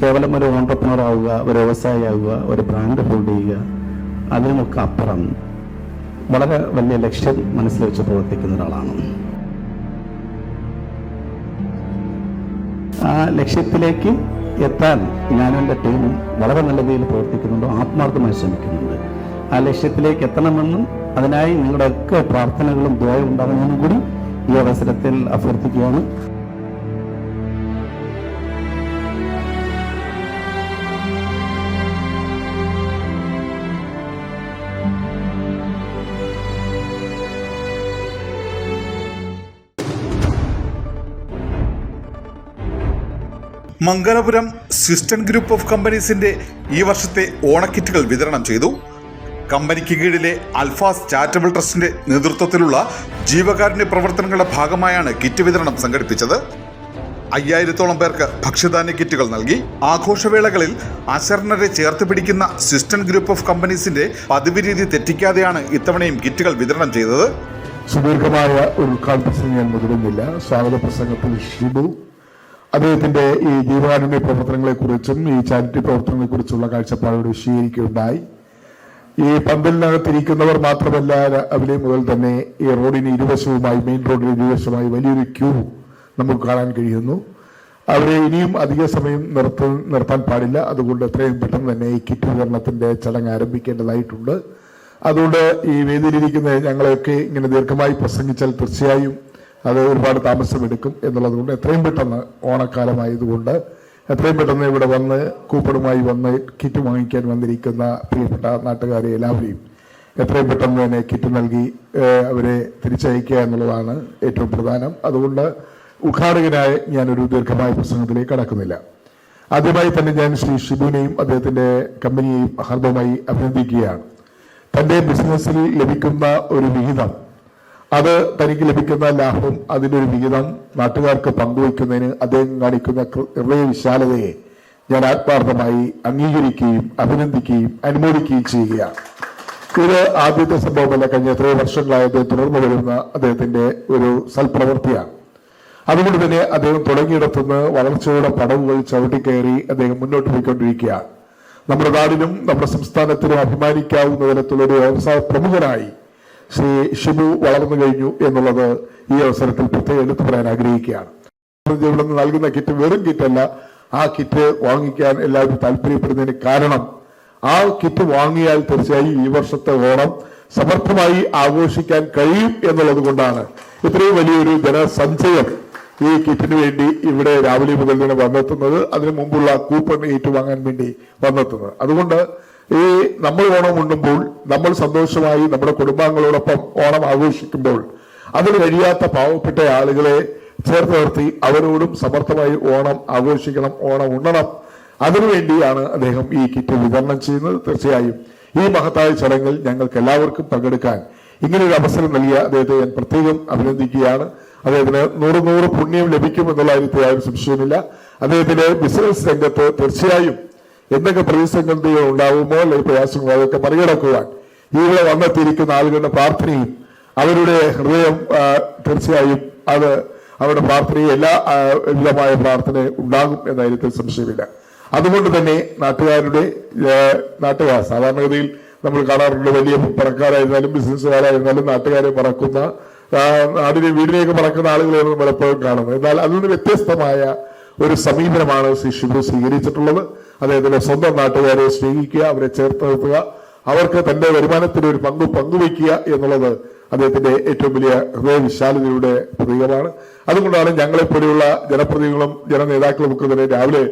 കേവലം ഒരു ഓണ്ടർപ്രണർ ആവുക ഒരു വ്യവസായി ആവുക ഒരു ബ്രാൻഡ് ഹോൾഡ് ചെയ്യുക അതിനൊക്കെ അപ്പുറം വളരെ വലിയ ലക്ഷ്യം മനസ്സിൽ വെച്ച് പ്രവർത്തിക്കുന്ന ഒരാളാണ്. ആ ലക്ഷ്യത്തിലേക്ക് എത്താൻ ഞാനും എന്റെ ടീമും വളരെ നല്ല രീതിയിൽ പ്രവർത്തിക്കുന്നുണ്ട് ആത്മാർത്ഥമായി ശ്രമിക്കുന്നുണ്ട്. ആ ലക്ഷ്യത്തിലേക്ക് എത്തണമെന്നും അതിനായി നിങ്ങളുടെയൊക്കെ പ്രാർത്ഥനകളും ദ്വയം ഉണ്ടാകണമെന്നും കൂടി ഈ അവസരത്തിൽ അഭ്യർത്ഥിക്കുകയാണ്. മംഗലപുരം സിസ്റ്റൻ ഗ്രൂപ്പ് ഓഫ് കമ്പനീസിന്റെ ഈ വർഷത്തെ ഓണക്കിറ്റുകൾ വിതരണം ചെയ്തു. കമ്പനിക്ക് കീഴിലെ അൽഫാസ് ചാരിറ്റബിൾ ട്രസ്റ്റിന്റെ നേതൃത്വത്തിലുള്ള ജീവകാരുണ്യ പ്രവർത്തനങ്ങളുടെ ഭാഗമായാണ് കിറ്റ് വിതരണം സംഘടിപ്പിച്ചത്. അയ്യായിരത്തോളം പേർക്ക് ഭക്ഷ്യധാന്യ കിറ്റുകൾ നൽകി. ആഘോഷവേളകളിൽ അശരണരെ ചേർത്ത് പിടിക്കുന്ന സിസ്റ്റൻ ഗ്രൂപ്പ് ഓഫ് കമ്പനീസിന്റെ പതിവ് രീതി തെറ്റിക്കാതെയാണ് ഇത്തവണയും കിറ്റുകൾ വിതരണം ചെയ്തത്. സുദീർഘമായ ഒരു ഉദ്ഘാടന പ്രസംഗം ഞാൻ മുതിരുന്നില്ല സ്വാഗത പ്രസംഗത്തിൽ ഷിബു. അദ്ദേഹത്തിന്റെ ഈ ജീവകാരുണ്യ പ്രവർത്തനങ്ങളെ കുറിച്ചും ഈ ചാരിറ്റി പ്രവർത്തനങ്ങളെ കുറിച്ചുള്ള കാഴ്ചപ്പാടോട് വിശദീകരിക്കുകയുണ്ടായി. ഈ പന്തലിനകത്തിരിക്കുന്നവർ മാത്രമല്ല രാവിലെ മുതൽ തന്നെ ഈ റോഡിന് ഇരുവശവുമായി മെയിൻ റോഡിന് ഇരുവശവുമായി വലിയൊരു ക്യൂ നമുക്ക് കാണാൻ കഴിയുന്നു. അവരെ ഇനിയും അധിക സമയം നിർത്ത നിർത്താൻ പാടില്ല. അതുകൊണ്ട് എത്രയും പെട്ടെന്ന് തന്നെ ഈ കിറ്റ് വിതരണത്തിന്റെ ചടങ്ങ് ആരംഭിക്കേണ്ടതായിട്ടുണ്ട്. അതുകൊണ്ട് ഈ വേദിയിലിരിക്കുന്ന ഞങ്ങളെയൊക്കെ ഇങ്ങനെ ദീർഘമായി പ്രസംഗിച്ചാൽ തീർച്ചയായും അത് ഒരുപാട് താമസമെടുക്കും എന്നുള്ളത് കൊണ്ട് എത്രയും പെട്ടെന്ന് ഓണക്കാലമായതുകൊണ്ട് എത്രയും പെട്ടെന്ന് ഇവിടെ വന്ന് കൂപ്പണുമായി വന്ന് കിറ്റ് വാങ്ങിക്കാൻ വന്നിരിക്കുന്ന പ്രിയപ്പെട്ട നാട്ടുകാരെ എല്ലാവരെയും എത്രയും പെട്ടെന്ന് തന്നെ കിറ്റ് നൽകി അവരെ തിരിച്ചയക്കുക എന്നുള്ളതാണ് ഏറ്റവും പ്രധാനം. അതുകൊണ്ട് ഉദ്ഘാടകനായ ഞാനൊരു ദീർഘമായ പ്രസംഗത്തിലേക്ക് കടക്കുന്നില്ല. ആദ്യമായി തന്നെ ഞാൻ ശ്രീ ഷിബുവിനെയും അദ്ദേഹത്തിന്റെ കമ്പനിയെയും ഹൃദയമായി അഭിനന്ദിക്കുകയാണ്. തന്റെ ബിസിനസ്സിൽ ലഭിക്കുന്ന ഒരു വിഹിതം അത് തനിക്ക് ലഭിക്കുന്ന ലാഭം അതിന്റെ ഒരു വിഹിതം നാട്ടുകാർക്ക് പങ്കുവയ്ക്കുന്നതിന് അദ്ദേഹം കാണിക്കുന്ന ഹൃദയ വിശാലതയെ ഞാൻ ആത്മാർത്ഥമായി അംഗീകരിക്കുകയും അഭിനന്ദിക്കുകയും അനുമോദിക്കുകയും ചെയ്യുകയാണ്. ഇത് ആദ്യത്തെ സംഭവമല്ല. കഴിഞ്ഞ എത്രയോ വർഷങ്ങളായി അദ്ദേഹം തുടർന്നു വരുന്ന അദ്ദേഹത്തിന്റെ ഒരു സൽപ്രവൃത്തിയാണ്. അതുകൊണ്ട് തന്നെ അദ്ദേഹം തുടങ്ങിയിടത്തുനിന്ന് വളർച്ചയുടെ പടവുകൾ ചവിട്ടിക്കയറി അദ്ദേഹം മുന്നോട്ട് പോയിക്കൊണ്ടിരിക്കുകയാണ്. നമ്മുടെ നാടിനും നമ്മുടെ സംസ്ഥാനത്തിനും അഭിമാനിക്കാവുന്ന തരത്തിലൊരു വ്യവസായ പ്രമുഖനായി ശ്രീ ഷിബു വളർന്നു കഴിഞ്ഞു എന്നുള്ളത് ഈ അവസരത്തിൽ പ്രത്യേകം എടുത്തു പറയാൻ ആഗ്രഹിക്കുകയാണ്. ഇവിടെ നിന്ന് നൽകുന്ന കിറ്റ് വെറും കിറ്റല്ല. ആ കിറ്റ് വാങ്ങിക്കാൻ എല്ലാവരും താല്പര്യപ്പെടുന്നതിന് കാരണം ആ കിറ്റ് വാങ്ങിയാൽ തീർച്ചയായും ഈ വർഷത്തെ ഓണം സമർത്ഥമായി ആഘോഷിക്കാൻ കഴിയും എന്നുള്ളത് കൊണ്ടാണ്. ഇത്രയും വലിയൊരു ജനസഞ്ചയം ഈ കിറ്റിന് വേണ്ടി ഇവിടെ രാവിലെ മുതൽ തന്നെ വന്നെത്തുന്നത്. അതിനു മുമ്പുള്ള കൂപ്പൺ ഏറ്റുവാങ്ങാൻ വേണ്ടി വന്നെത്തുന്നത്. അതുകൊണ്ട് ഈ നമ്മൾ ഓണം ഉണ്ണുമ്പോൾ നമ്മൾ സന്തോഷമായി നമ്മുടെ കുടുംബാംഗങ്ങളോടൊപ്പം ഓണം ആഘോഷിക്കുമ്പോൾ അതിന് കഴിയാത്ത പാവപ്പെട്ട ആളുകളെ ചേർത്ത് നിർത്തി അവരോടും സമർത്ഥമായി ഓണം ആഘോഷിക്കണം ഓണം ഉണ്ണണം. അതിനുവേണ്ടിയാണ് അദ്ദേഹം ഈ കിറ്റ് വിതരണം ചെയ്യുന്നത്. തീർച്ചയായും ഈ മഹത്തായ ചടങ്ങിൽ ഞങ്ങൾക്ക് എല്ലാവർക്കും പങ്കെടുക്കാൻ ഇങ്ങനെ ഒരു അവസരം നൽകിയ അദ്ദേഹത്തെ ഞാൻ പ്രത്യേകം അഭിനന്ദിക്കുകയാണ്. അദ്ദേഹത്തിന് നൂറ് നൂറ് പുണ്യം ലഭിക്കും എന്നുള്ള കാര്യത്തിൽ ആരും സംശയമില്ല അദ്ദേഹത്തിന്റെ ബിസിനസ് രംഗത്ത് തീർച്ചയായും എന്തൊക്കെ പ്രതിസന്ധികൾ ഉണ്ടാവുമോ അല്ലെങ്കിൽ പ്രയാസങ്ങളോ അതൊക്കെ മറികടക്കുവാൻ. ഇവിടെ വന്നെത്തിയിരിക്കുന്ന ആളുകളുടെ പ്രാർത്ഥനയും അവരുടെ ഹൃദയം തീർച്ചയായും അത് അവരുടെ പ്രാർത്ഥനയും എല്ലാ വിധമായ പ്രാർത്ഥന ഉണ്ടാകും എന്ന കാര്യത്തിൽ സംശയമില്ല. അതുകൊണ്ട് തന്നെ നാട്ടുകാരുടെ നാട്ടുകാർ സാധാരണഗതിയിൽ നമ്മൾ കാണാറുണ്ട് വലിയ പണക്കാരായിരുന്നാലും ബിസിനസ്സുകാരായിരുന്നാലും നാട്ടുകാരെ മറക്കുന്ന നാടിനെ വീടിനെയൊക്കെ മറക്കുന്ന ആളുകളെയാണ് നമ്മൾ എപ്പോഴും കാണുന്നത്. എന്നാൽ അതിൽ നിന്ന് വ്യത്യസ്തമായ ഒരു സമീപനമാണ് ശ്രീ ഷിബു സ്വീകരിച്ചിട്ടുള്ളത്. അദ്ദേഹത്തിന്റെ സ്വന്തം നാട്ടുകാരെ സ്നേഹിക്കുക അവരെ ചേർത്ത് നിർത്തുക അവർക്ക് തന്റെ വരുമാനത്തിന് ഒരു പങ്ക് പങ്കുവയ്ക്കുക എന്നുള്ളത് അദ്ദേഹത്തിന്റെ ഏറ്റവും വലിയ ഹൃദയവിശാലതയുടെ പ്രതീകമാണ്. അതുകൊണ്ടാണ് ഞങ്ങളെപ്പോലെയുള്ള ജനപ്രതിനിധികളും ജനനേതാക്കളും ഒക്കെ തന്നെ രാവിലെ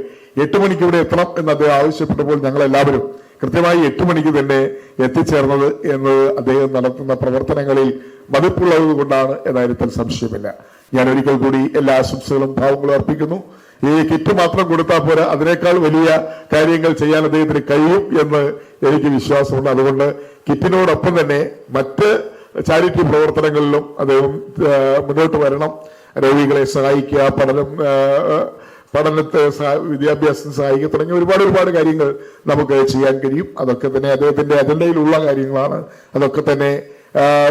എട്ട് മണിക്ക് ഇവിടെ എത്തണം എന്ന് അദ്ദേഹം ആവശ്യപ്പെട്ടപ്പോൾ ഞങ്ങളെല്ലാവരും കൃത്യമായി എട്ട് മണിക്ക് തന്നെ എത്തിച്ചേർന്നത് എന്നത് അദ്ദേഹം നടത്തുന്ന പ്രവർത്തനങ്ങളിൽ മതിപ്പുള്ളത് കൊണ്ടാണ് എന്ന കാര്യത്തിൽ സംശയമില്ല. ഞാൻ ഒരിക്കൽ കൂടി എല്ലാ ആശംസകളും ഭാവങ്ങളും അർപ്പിക്കുന്നു. ഈ കിറ്റ് മാത്രം കൊടുത്താൽ പോരാ. അതിനേക്കാൾ വലിയ കാര്യങ്ങൾ ചെയ്യാൻ അദ്ദേഹത്തിന് കഴിയും എന്ന് എനിക്ക് വിശ്വാസമുണ്ട്. അതുകൊണ്ട് കിറ്റിനോടൊപ്പം തന്നെ മറ്റ് ചാരിറ്റി പ്രവർത്തനങ്ങളിലും അദ്ദേഹം മുന്നോട്ട് വരണം. രോഗികളെ സഹായിക്കുക പഠനം പഠനത്തെ വിദ്യാഭ്യാസം സഹായിക്കുക തുടങ്ങിയ ഒരുപാട് ഒരുപാട് കാര്യങ്ങൾ നമുക്ക് ചെയ്യാൻ കഴിയും. അതൊക്കെ തന്നെ അദ്ദേഹത്തിന്റെ അജണ്ടയിലുള്ള കാര്യങ്ങളാണ്. അതൊക്കെ തന്നെ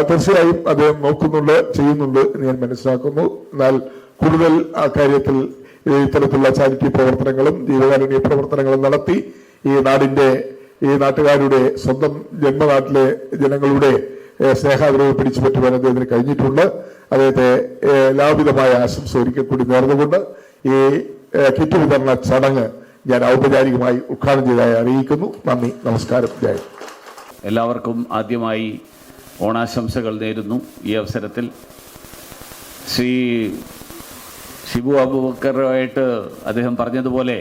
തീർച്ചയായും അദ്ദേഹം നോക്കുന്നുണ്ട് ചെയ്യുന്നുണ്ട് ഞാൻ മനസ്സിലാക്കുന്നു. എന്നാൽ കൂടുതൽ ആ കാര്യത്തിൽ ഇത്തരത്തിലുള്ള ചാരിറ്റി പ്രവർത്തനങ്ങളും ജീവകാരുണ്യ പ്രവർത്തനങ്ങളും നടത്തി ഈ നാടിന്റെ ഈ നാട്ടുകാരുടെ സ്വന്തം ജന്മനാട്ടിലെ ജനങ്ങളുടെ സ്നേഹാഗ്രഹം പിടിച്ചു പറ്റുവാൻ അദ്ദേഹത്തിന് കഴിഞ്ഞിട്ടുണ്ട്. അദ്ദേഹത്തെ എല്ലാവിധമായ ആശംസ ഒരിക്കൽ കൂടി നേർന്നുകൊണ്ട് ഈ കിറ്റ് വിതരണ ചടങ്ങ് ഞാൻ ഔപചാരികമായി ഉദ്ഘാടനം ചെയ്തതായി അറിയിക്കുന്നു. നന്ദി നമസ്കാരം ജയ എല്ലാവർക്കും ആദ്യമായി ഓണാശംസകൾ നേരുന്നു ഈ അവസരത്തിൽ. ശ്രീ ഷിബു അബുബക്കറുമായിട്ട് അദ്ദേഹം പറഞ്ഞതുപോലെ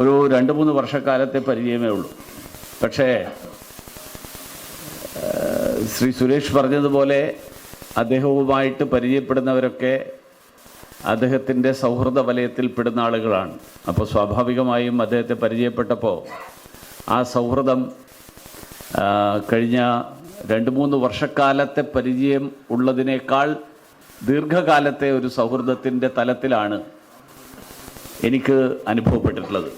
ഒരു രണ്ട് മൂന്ന് വർഷക്കാലത്തെ പരിചയമേ ഉള്ളൂ. പക്ഷേ ശ്രീ സുരേഷ് പറഞ്ഞതുപോലെ അദ്ദേഹവുമായിട്ട് പരിചയപ്പെടുന്നവരൊക്കെ അദ്ദേഹത്തിന്റെ സൗഹൃദ വലയത്തിൽ പെടുന്ന ആളുകളാണ്. അപ്പോൾ സ്വാഭാവികമായും അദ്ദേഹത്തെ പരിചയപ്പെട്ടപ്പോൾ ആ സൗഹൃദം കഴിഞ്ഞ രണ്ട് മൂന്ന് വർഷക്കാലത്തെ പരിചയം ഉള്ളതിനേക്കാൾ ദീർഘകാലത്തെ ഒരു സൗഹൃദത്തിന്റെ തലത്തിലാണ് എനിക്ക് അനുഭവപ്പെട്ടിട്ടുള്ളത്.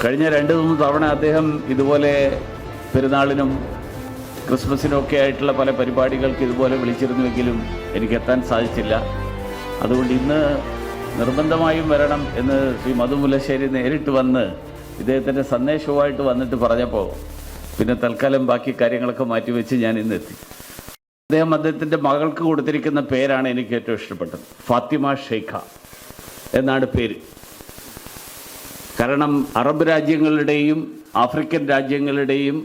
കഴിഞ്ഞ രണ്ട് മൂന്ന് തവണ അദ്ദേഹം ഇതുപോലെ പെരുന്നാളിനും ക്രിസ്മസിനൊക്കെ ആയിട്ടുള്ള പല പരിപാടികൾക്ക് ഇതുപോലെ വിളിച്ചിരുന്നുവെങ്കിലും എനിക്ക് എത്താൻ സാധിച്ചില്ല. അതുകൊണ്ട് ഇന്ന് നിർബന്ധമായും വരണം എന്ന് ശ്രീ മധു മുല്ലശ്ശേരി നേരിട്ട് വന്ന് ഇദ്ദേഹത്തിന്റെ സന്ദേശവുമായിട്ട് വന്നിട്ട് പറഞ്ഞപ്പോൾ പിന്നെ തൽക്കാലം ബാക്കി കാര്യങ്ങളൊക്കെ മാറ്റിവെച്ച് ഞാൻ ഇന്ന് എത്തി. അദ്ദേഹം അദ്ദേഹത്തിന്റെ മകൾക്ക് കൊടുത്തിരിക്കുന്ന പേരാണ് എനിക്ക് ഏറ്റവും ഇഷ്ടപ്പെട്ടത്. ഫാത്തിമ ഷെയ്ഖ എന്നാണ് പേര്. കാരണം അറബ് രാജ്യങ്ങളുടെയും ആഫ്രിക്കൻ രാജ്യങ്ങളുടെയും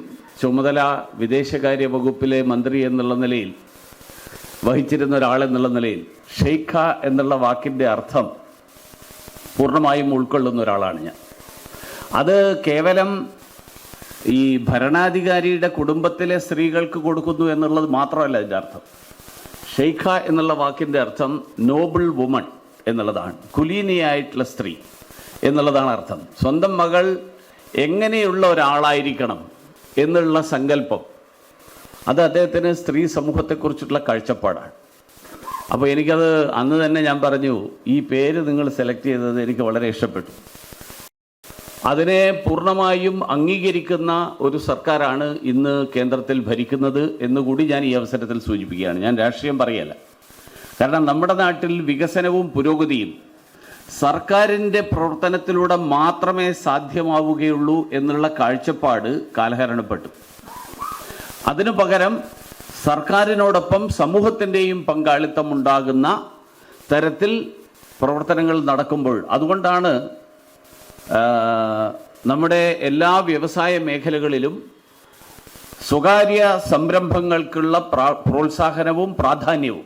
ചുമതല വിദേശകാര്യ വകുപ്പിലെ മന്ത്രി എന്നുള്ള നിലയിൽ വഹിച്ചിരുന്ന ഒരാളെന്നുള്ള നിലയിൽ ഷെയ്ഖ എന്നുള്ള വാക്കിന്റെ അർത്ഥം പൂർണമായും ഉൾക്കൊള്ളുന്ന ഒരാളാണ് ഞാൻ. അത് കേവലം ഈ ഭരണാധികാരിയുടെ കുടുംബത്തിലെ സ്ത്രീകൾക്ക് കൊടുക്കുന്നു എന്നുള്ളത് മാത്രമല്ല അതിന്റെ അർത്ഥം. ഷെയ്ഖ എന്നുള്ള വാക്കിന്റെ അർത്ഥം നോബിൾ വുമൺ എന്നുള്ളതാണ്. കുലീനിയായിട്ടുള്ള സ്ത്രീ എന്നുള്ളതാണ് അർത്ഥം. സ്വന്തം മകൾ എങ്ങനെയുള്ള ഒരാളായിരിക്കണം എന്നുള്ള സങ്കല്പം. അത് അദ്ദേഹത്തിന് സ്ത്രീ സമൂഹത്തെക്കുറിച്ചുള്ള കാഴ്ചപ്പാടാണ്. അപ്പോൾ എനിക്കത് അന്ന് തന്നെ ഞാൻ പറഞ്ഞു ഈ പേര് നിങ്ങൾ സെലക്ട് ചെയ്തത് എനിക്ക് വളരെ ഇഷ്ടപ്പെട്ടു. അതിനെ പൂർണമായും അംഗീകരിക്കുന്ന ഒരു സർക്കാരാണ് ഇന്ന് കേന്ദ്രത്തിൽ ഭരിക്കുന്നത് എന്നുകൂടി ഞാൻ ഈ അവസരത്തിൽ സൂചിപ്പിക്കുകയാണ്. ഞാൻ രാഷ്ട്രീയം പറയല്ല. കാരണം നമ്മുടെ നാട്ടിൽ വികസനവും പുരോഗതിയും സർക്കാരിന്റെ പ്രവർത്തനത്തിലൂടെ മാത്രമേ സാധ്യമാവുകയുള്ളൂ എന്നുള്ള കാഴ്ചപ്പാട് കാലഹരണപ്പെട്ടു. അതിനു പകരം സർക്കാരിനോടൊപ്പം സമൂഹത്തിന്റെയും പങ്കാളിത്തം ഉണ്ടാകുന്ന തരത്തിൽ പ്രവർത്തനങ്ങൾ നടക്കുമ്പോൾ അതുകൊണ്ടാണ് നമ്മുടെ എല്ലാ വ്യവസായ മേഖലകളിലും സ്വകാര്യ സംരംഭങ്ങൾക്കുള്ള പ്രോത്സാഹനവും പ്രാധാന്യവും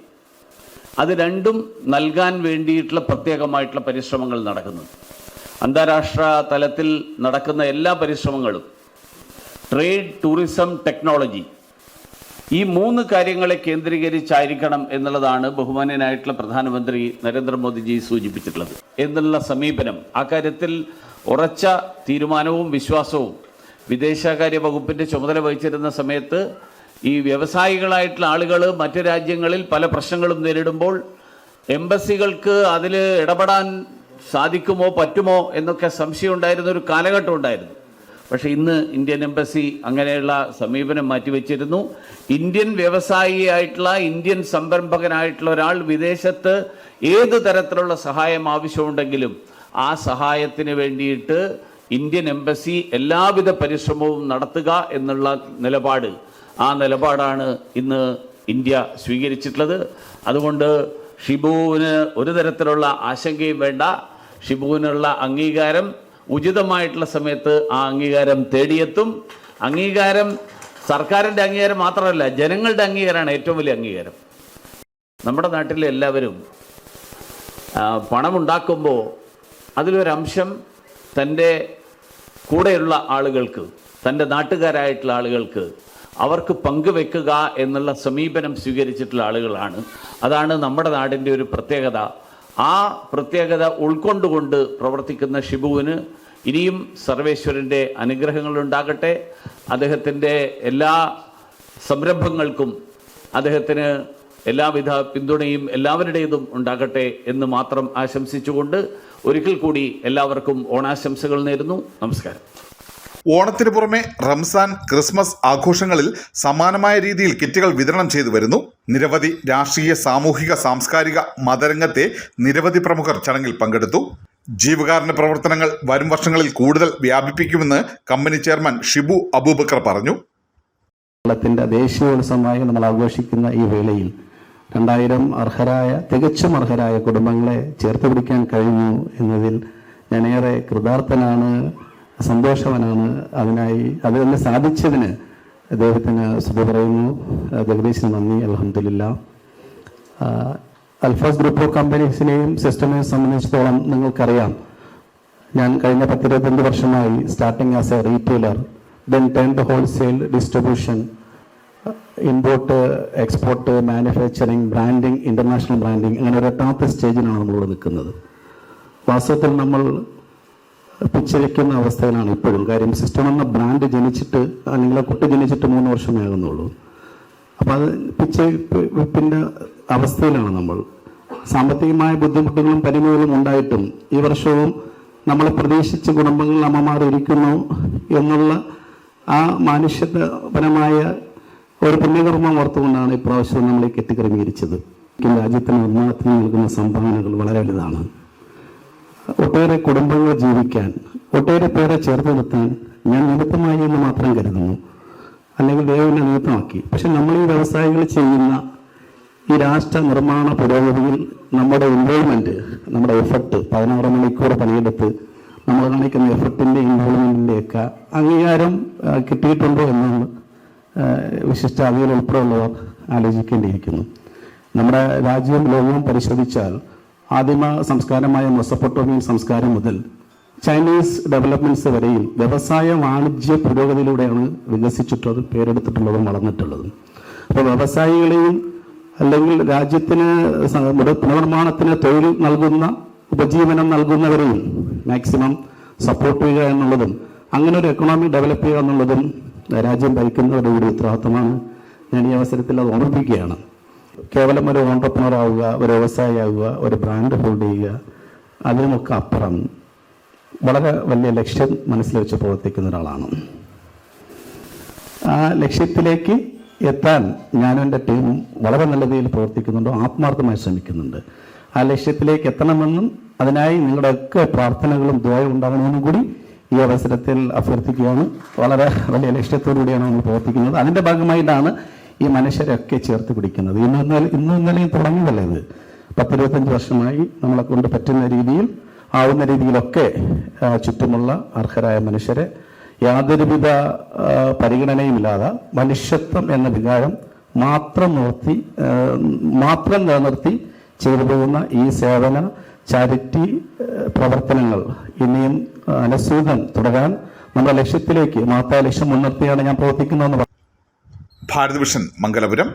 അത് രണ്ടും നൽകാൻ വേണ്ടിയിട്ടുള്ള പ്രത്യേകമായിട്ടുള്ള പരിശ്രമങ്ങൾ നടക്കുന്നു. അന്താരാഷ്ട്ര തലത്തിൽ നടക്കുന്ന എല്ലാ പരിശ്രമങ്ങളും ട്രേഡ് ടൂറിസം ടെക്നോളജി ഈ മൂന്ന് കാര്യങ്ങളെ കേന്ദ്രീകരിച്ചായിരിക്കണം എന്നുള്ളതാണ് ബഹുമാനനായിട്ടുള്ള പ്രധാനമന്ത്രി നരേന്ദ്രമോദിജി സൂചിപ്പിച്ചിട്ടുള്ളത്. എന്നുള്ള സമീപനം ആ കാര്യത്തിൽ ഉറച്ച തീരുമാനവും വിശ്വാസവും വിദേശകാര്യ വകുപ്പിന്റെ ചുമതല വഹിച്ചിരുന്ന സമയത്ത് ഈ വ്യവസായികളായിട്ടുള്ള ആളുകൾ മറ്റ് രാജ്യങ്ങളിൽ പല പ്രശ്നങ്ങളും നേരിടുമ്പോൾ എംബസികൾക്ക് അതിൽ ഇടപെടാൻ സാധിക്കുമോ പറ്റുമോ എന്നൊക്കെ സംശയം ഉണ്ടായിരുന്ന ഒരു കാലഘട്ടം ഉണ്ടായിരുന്നു. പക്ഷേ ഇന്ന് ഇന്ത്യൻ എംബസി അങ്ങനെയുള്ള സമീപനം മാറ്റിവെച്ചിരുന്നു. ഇന്ത്യൻ വ്യവസായിയായിട്ടുള്ള ഇന്ത്യൻ സംരംഭകനായിട്ടുള്ള ഒരാൾ വിദേശത്ത് ഏത് തരത്തിലുള്ള സഹായം ആവശ്യമുണ്ടെങ്കിലും ആ സഹായത്തിന് വേണ്ടിയിട്ട് ഇന്ത്യൻ എംബസി എല്ലാവിധ പരിശ്രമവും നടത്തുക എന്നുള്ള നിലപാട്. ആ നിലപാടാണ് ഇന്ന് ഇന്ത്യ സ്വീകരിച്ചിട്ടുള്ളത്. അതുകൊണ്ട് ഷിബുവിന് ഒരു തരത്തിലുള്ള ആശങ്കയും വേണ്ട. ഷിബുവിനുള്ള അംഗീകാരം ഉചിതമായിട്ടുള്ള സമയത്ത് ആ അംഗീകാരം തേടിയെത്തും. അംഗീകാരം സർക്കാരിന്റെ അംഗീകാരം മാത്രമല്ല ജനങ്ങളുടെ അംഗീകാരമാണ് ഏറ്റവും വലിയ അംഗീകാരം. നമ്മുടെ നാട്ടിലെ എല്ലാവരും പണമുണ്ടാക്കുമ്പോൾ അതിലൊരംശം തന്റെ കൂടെയുള്ള ആളുകൾക്ക് തന്റെ നാട്ടുകാരായിട്ടുള്ള ആളുകൾക്ക് അവർക്ക് പങ്കുവെക്കുക എന്നുള്ള സമീപനം സ്വീകരിച്ചിട്ടുള്ള ആളുകളാണ്. അതാണ് നമ്മുടെ നാടിന്റെ ഒരു പ്രത്യേകത. ആ പ്രത്യേകത ഉൾക്കൊണ്ടുകൊണ്ട് പ്രവർത്തിക്കുന്ന ഷിബുവിന് ഇനിയും സർവേശ്വരന്റെ അനുഗ്രഹങ്ങൾ ഉണ്ടാകട്ടെ. അദ്ദേഹത്തിന്റെ എല്ലാ സംരംഭങ്ങൾക്കും അദ്ദേഹത്തിന് എല്ലാവിധ പിന്തുണയും എല്ലാവരുടേതും ഉണ്ടാകട്ടെ എന്ന് മാത്രം ആശംസിച്ചുകൊണ്ട് ഒരിക്കൽ കൂടി എല്ലാവർക്കും ഓണാശംസകൾ നേരുന്നു. നമസ്കാരം. ഓണത്തിന് പുറമെ റംസാൻ ക്രിസ്മസ് ആഘോഷങ്ങളിൽ സമാനമായ രീതിയിൽ കിറ്റുകൾ വിതരണം ചെയ്തു വരുന്നു. നിരവധി രാഷ്ട്രീയ സാമൂഹിക സാംസ്കാരിക മതരംഗത്തെ നിരവധി പ്രമുഖർ ചടങ്ങിൽ പങ്കെടുത്തു. ജീവകാരുണ്യ പ്രവർത്തനങ്ങൾ വരും വർഷങ്ങളിൽ കൂടുതൽ വ്യാപിപ്പിക്കുമെന്ന് കമ്പനി ചെയർമാൻ ഷിബു അബൂബക്കർ പറഞ്ഞു. കേരളത്തിന്റെ ദേശീയോത്സവമായി നമ്മൾ ആഘോഷിക്കുന്ന ഈ വേളയിൽ രണ്ടായിരം അർഹരായ തികച്ചും അർഹരായ കുടുംബങ്ങളെ ചേർത്ത് പിടിക്കാൻ കഴിഞ്ഞു എന്നതിൽ ഞാൻ ഏറെ കൃതാർത്ഥനാണ് സന്തോഷവനാണ്. അതിനായി അത് തന്നെ സാധിച്ചതിന് അദ്ദേഹത്തിന് സ്തുതി പറയുന്നു. ജഗദീശിന് നന്ദി. അലഹമില്ല അൽഫാസ് ഗ്രൂപ്പ് ഓഫ് കമ്പനീസിനെയും സിസ്റ്റമിനെയും സംബന്ധിച്ചിടത്തോളം നിങ്ങൾക്കറിയാം. ഞാൻ കഴിഞ്ഞ പത്തിരുപത്തഞ്ച് വർഷമായി starting as a retailer then turn to wholesale distribution import export manufacturing branding international branding അങ്ങനെ ഒരു എട്ടാമത്തെ സ്റ്റേജിലാണ് നമ്മളിവിടെ നിൽക്കുന്നത്. വാസ്തവത്തിൽ നമ്മൾ പിച്ചിരിക്കുന്ന അവസ്ഥയിലാണ് ഇപ്പോഴും. കാര്യം സിസ്റ്റം എന്ന ബ്രാൻഡ് ജനിച്ചിട്ട് അല്ലെങ്കിൽ കുട്ടി ജനിച്ചിട്ട് മൂന്ന് വർഷമേ ആകുന്നുള്ളൂ. അപ്പോൾ അത് പിച്ചവെപ്പിന്റെ അവസ്ഥയിലാണ് നമ്മൾ. സാമ്പത്തികമായ ബുദ്ധിമുട്ടുകളും പരിമിതികളും ഉണ്ടായിട്ടും ഈ വർഷവും നമ്മൾ പ്രതീക്ഷിച്ച കുടുംബങ്ങളിൽ അമ്മമാർ ഇരിക്കുന്നു എന്നുള്ള ആ മാനുഷ്യപരമായ ഒരു പുണ്യകർമ്മം ഓർത്തുകൊണ്ടാണ് ഇപ്രാവശ്യം നമ്മൾ ഈ കെട്ടിക്രമീകരിച്ചത് രാജ്യത്തിന് നിർമ്മാണത്തിന് നൽകുന്ന സംഭാവനകൾ വളരെ വലുതാണ്. ഒട്ടേറെ കുടുംബങ്ങൾ ജീവിക്കാൻ ഒട്ടേറെ പേരെ ചേർത്ത് നിർത്താൻ ഞാൻ നിമിത്തമായി എന്ന് മാത്രം കരുതുന്നു. അല്ലെങ്കിൽ ദൈവം നിമിത്തമാക്കി. പക്ഷെ നമ്മൾ ഈ വ്യവസായങ്ങൾ ചെയ്യുന്ന ഈ രാഷ്ട്ര നിർമ്മാണ പുരോഗതിയിൽ നമ്മുടെ ഇൻവോൾവ്മെന്റ് നമ്മുടെ എഫർട്ട് പതിനാറ് മണിക്കൂർ പണിയെടുത്ത് നമ്മൾ കാണിക്കുന്ന എഫർട്ടിന്റെ ഇൻവോൾവ്മെന്റിന്റെ ഒക്കെ അംഗീകാരം കിട്ടിയിട്ടുണ്ടോ എന്നാണ് വിശിഷ്ട അതിൽ ഉൾപ്പെടെയുള്ളവർ ആലോചിക്കേണ്ടിയിരിക്കുന്നു. നമ്മുടെ രാജ്യവും ലോകവും പരിശോധിച്ചാൽ ആദിമ സംസ്കാരമായ മൊസപ്പൊട്ടോമിയൻ സംസ്കാരം മുതൽ ചൈനീസ് ഡെവലപ്മെന്റ്സ് വരെയും വ്യവസായ വാണിജ്യ പുരോഗതിയിലൂടെയാണ് വികസിച്ചിട്ടുള്ളതും പേരെടുത്തിട്ടുള്ളതും വളർന്നിട്ടുള്ളതും. അപ്പോൾ വ്യവസായികളെയും അല്ലെങ്കിൽ രാജ്യത്തിന് പുനർനിർമ്മാണത്തിന് തൊഴിൽ നൽകുന്ന ഉപജീവനം നൽകുന്നവരെയും മാക്സിമം സപ്പോർട്ട് ചെയ്യുക എന്നുള്ളതും അങ്ങനെ ഒരു എക്കണോമി ഡെവലപ്പ് ചെയ്യുക എന്നുള്ളതും രാജ്യം ഭരിക്കുന്നവരുടെ കൂടി ഉത്തരവാദിത്തമാണ്. ഞാൻ ഈ അവസരത്തിൽ അത് ഓർമ്മിപ്പിക്കുകയാണ്. കേവലം ഒരു ഓണ്ടർപ്രണർ ആവുക ഒരു വ്യവസായി ആവുക ഒരു ബ്രാൻഡ് ഹോൾഡ് ചെയ്യുക അതിനുമൊക്കെ അപ്പുറം വളരെ വലിയ ലക്ഷ്യം മനസ്സിൽ വെച്ച് പ്രവർത്തിക്കുന്ന ഒരാളാണ്. ആ ലക്ഷ്യത്തിലേക്ക് എത്താൻ ഞാനും എന്റെ ടീമും വളരെ നല്ല രീതിയിൽ പ്രവർത്തിക്കുന്നുണ്ട് ആത്മാർത്ഥമായി ശ്രമിക്കുന്നുണ്ട്. ആ ലക്ഷ്യത്തിലേക്ക് എത്തണമെന്നും അതിനായി നിങ്ങളുടെയൊക്കെ പ്രാർത്ഥനകളും ദ്വയം ഉണ്ടാകണമെന്നും കൂടി ഈ അവസരത്തിൽ അഭ്യർത്ഥിക്കുകയാണ്. വളരെ വലിയ ലക്ഷ്യത്തോടു കൂടിയാണ് നമ്മൾ പ്രവർത്തിക്കുന്നത്. അതിന്റെ ഭാഗമായിട്ടാണ് ഈ മനുഷ്യരൊക്കെ ചേർത്ത് പിടിക്കുന്നത്. ഇന്ന് ഇന്നും ഇന്നലെയും തുടങ്ങിയതല്ലേ ഇത്? പത്തിരുപത്തഞ്ച് വർഷമായി നമ്മളെ കൊണ്ട് പറ്റുന്ന രീതിയിൽ ആവുന്ന രീതിയിലൊക്കെ ചുറ്റുമുള്ള അർഹരായ മനുഷ്യരെ യാതൊരുവിധ പരിഗണനയുമില്ലാതെ മനുഷ്യത്വം എന്ന വികാരം മാത്രം നിർത്തി മാത്രം നിലനിർത്തി ചെയ്തു പോകുന്ന ഈ സേവന ചാരിറ്റി പ്രവർത്തനങ്ങൾ ഇനിയും അനുസൃതം തുടരാൻ നമ്മുടെ ലക്ഷ്യത്തിലേക്ക് മഹത്തായ ലക്ഷ്യം മുൻനിർത്തിയാണ് ഞാൻ പ്രവർത്തിക്കുന്നതെന്ന് ഭാരത് മംഗലപുരം.